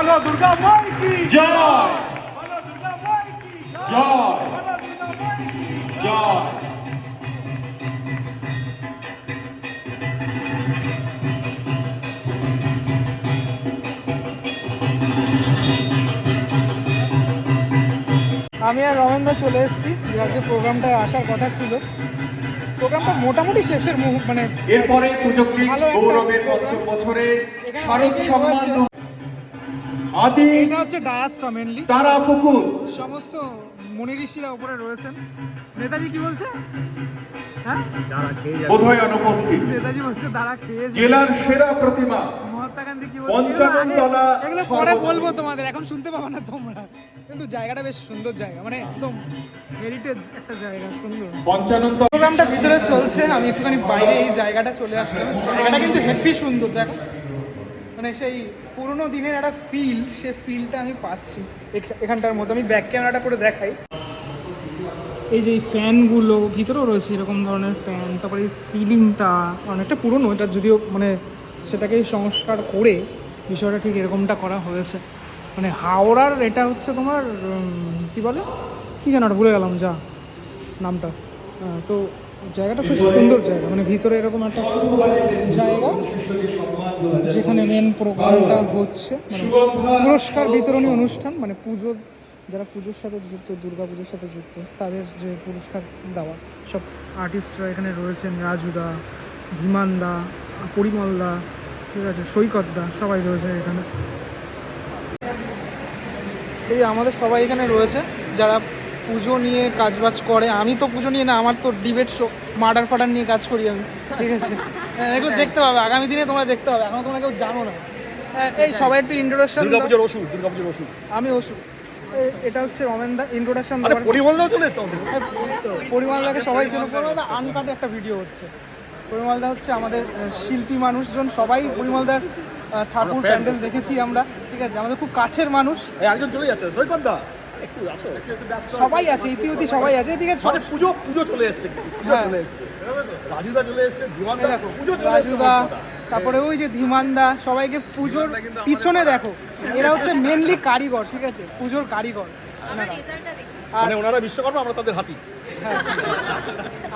বলো দুর্গা মাই কি? জয়। বলো দুর্গা মাই কি? জয়। জয়। আমি আর রমেনদা চলে এসেছি। যে আজকে প্রোগ্রামটায় আসার কথা ছিল। প্রোগ্রামটা মোটামুটি শেষের মুহূর্ত মানে এরপরে পুজো ভালো গৌরবের বছরে আদি এটা হচ্ছে ডায়াসটা মেনলি তারা পুকুর সমস্ত মুনি ঋষিরা উপরে রয়েছেন। নেতাজি কি বলছে? হ্যাঁ? বোধহয় অনুপস্থিত। নেতাজি বলছে জেলার সেরা প্রতিমা। মহাত্মা গান্ধী কি এগুলো পরে বলব তোমাদের এখন শুনতে পাবো না তোমরা। কিন্তু জায়গাটা বেশ সুন্দর জায়গা মানে একদম হেরিটেজ একটা জায়গা সুন্দর। পঞ্চানন প্রোগ্রামটা ভিতরে চলছে আমি একটুখানি বাইরে এই জায়গাটা চলে আসলাম। জায়গাটা কিন্তু হেভি সুন্দর দেখো। মানে সেই পুরোনো দিনের একটা ফিল সে ফিলটা আমি পাচ্ছি। এখ- এখানটার মধ্যে। আমি ব্যাক ক্যামেরাটা করে দেখাই। এই যে এই ফ্যানগুলো ভিতরেও রয়েছে এরকম ধরনের ফ্যান তারপরে এই সিলিংটা অনেকটা পুরনো এটা যদিও মানে সেটাকে সংস্কার করে বিষয়টা ঠিক এরকমটা করা হয়েছে। মানে হাওড়ার এটা হচ্ছে তোমার কি বলে? কি যেন ওটা ভুলে গেলাম যা নামটা। তো জায়গাটা খুব সুন্দর জায়গা মানে ভিতরে এরকম একটা জায়গা যেখানে মেন প্রোগ্রামটা হচ্ছে মানে পুরস্কার বিতরণী অনুষ্ঠান মানে পুজো যারা পুজোর সাথে যুক্ত, দুর্গা পুজোর সাথে যুক্ত, তাদের যে পুরস্কার দেওয়া, সব আর্টিস্টরা এখানে রয়েছেন রাজুদা বিমানদা পরিমলদা ঠিক আছে সৈকতদা সবাই রয়েছে এখানে। এই আমাদের সবাই এখানে রয়েছে, যারা পুজো নিয়ে কাজবাজ করে। আমি তো পুজো নিয়ে না আমার তো ডিবেট শো মার্ডার ফার্ডার নিয়ে কাজ করি আমি। ঠিক আছে? হ্যাঁ, এগুলো দেখতে পাবে। আগামী দিনে তোমরা দেখতে পাবে। এখন তোমরা কেউ জানো না। হ্যাঁ, এই সবাই একটু ইন্ট্রোডাকশন দুর্গাপুজোর ওষুধ দুর্গাপুজোর ওষুধ। আমি ওষু এ- এটা হচ্ছে রমেন দা ইন্ট্রোডাকশন পরিমলদাও চলে এসছে পরিমালদাকে সবাই চেনে। পরিমালদা আনকাটে একটা ভিডিও হচ্ছে। পরিমালদা হচ্ছে আমাদের শিল্পী মানুষজন। সবাই পরিমালদার ঠাকুর প্যান্ডেল দেখেছি আমরা। ঠিক আছে? আমাদের খুব কাছের মানুষ। একজন চলে যাচ্ছে। সৈকত দা। একটু আসো সবাই আছে ইতিউতি সবাই আছে। এদিকে মানে পুজো পুজো চলে এসছে পুজো হ্যাঁ। চলে এসছে। রাজুদা চলে এসছে এই পুজো চলে রাজুদা তারপরে ওই যে ধীমানদা সবাইকে পুজোর পিছনে দেখো এরা হচ্ছে মেনলি কারিগর ঠিক আছে পুজোর কারিগর। আর মানে ওনারা বিশ্বকর্মা আমরা তাদের হাতি। হ্যাঁ,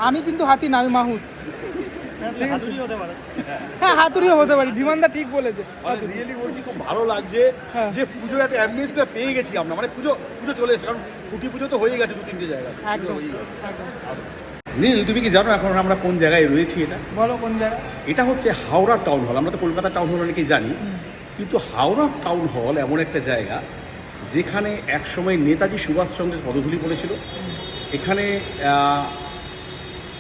আমি কিন্তু হাতি না আমি মাহুত। হ্যাঁ হাতুড়িও হতে পারি ঠিক বলেছে। রিয়েলি বলছি খুব ভালো লাগছে হ্যাঁ। যে পুজোর একটা অ্যাম্বিয়েন্সটা পেয়ে গেছি আমরা। মানে পুজো পুজো চলে এসেছে কারণ পুজো তো হয়ে গেছে দু তিনটে একদম নীল তুমি কি জানো এখন আমরা কোন জায়গায় রয়েছি এটা? বলো কোন জায়গা? এটা হচ্ছে হাওড়া টাউন হল আমরা তো কলকাতা টাউন হল অনেকেই জানি। কিন্তু হাওড়া টাউন হল এমন একটা জায়গা যেখানে একসময় নেতাজি সুভাষচন্দ্রের পদধূলি পড়েছিল এখানে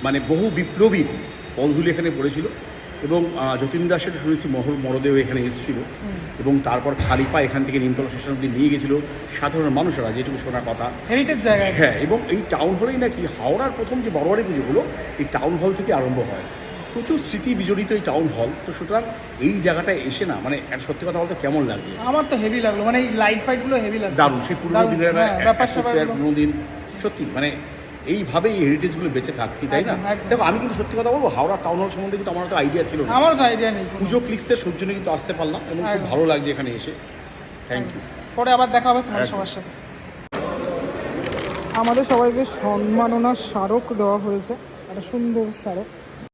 মানে বহু বিপ্লবীর পদধূলি এখানে পড়েছিল এবং যতীন দাসের শুনেছি মহর মরদেব এখানে এসেছিল। এবং তারপর খালিপা এখান থেকে নিমতলা স্টেশন অব্দি নিয়ে গেছিল। সাধারণ মানুষরা যেটুকু শোনার কথা। হেরিটেজ জায়গা হ্যাঁ এবং এই টাউন হলেই নাকি হাওড়ার প্রথম যে বড়বাড়ি পুজোগুলো এই টাউন হল থেকে আরম্ভ হয়। প্রচুর স্মৃতি বিজড়িত এই টাউন হল তো সুতরাং এই জায়গাটায় এসে না মানে সত্যি কথা বলতে কেমন লাগছে আমার তো হেভি লাগল। মানে এই লাইট ফাইটগুলো হেভি লাগল। দারুণ। সেই পুরোনো দিনের হ্যাঁ। পুরোনো দিন। সত্যি মানে এইভাবেই এই হেরিটেজগুলো বেঁচে থাকতি তাই না। দেখো আমি কিন্তু সত্যি কথা বলব হাওড়া টাউন হল সম্বন্ধে কিন্তু আমার তো আইডিয়া ছিল না। আমার তো আইডিয়া নেই। পুজো ক্লিক্সের সূর্য কিন্তু আসতে পারলাম এবং খুব ভালো লাগছে এখানে এসে। থ্যাংক ইউ পরে আবার দেখা হবে তোমার সবার সাথে। আমাদের সবাইকে সম্মাননা স্মারক দেওয়া হয়েছে একটা সুন্দর স্মারক।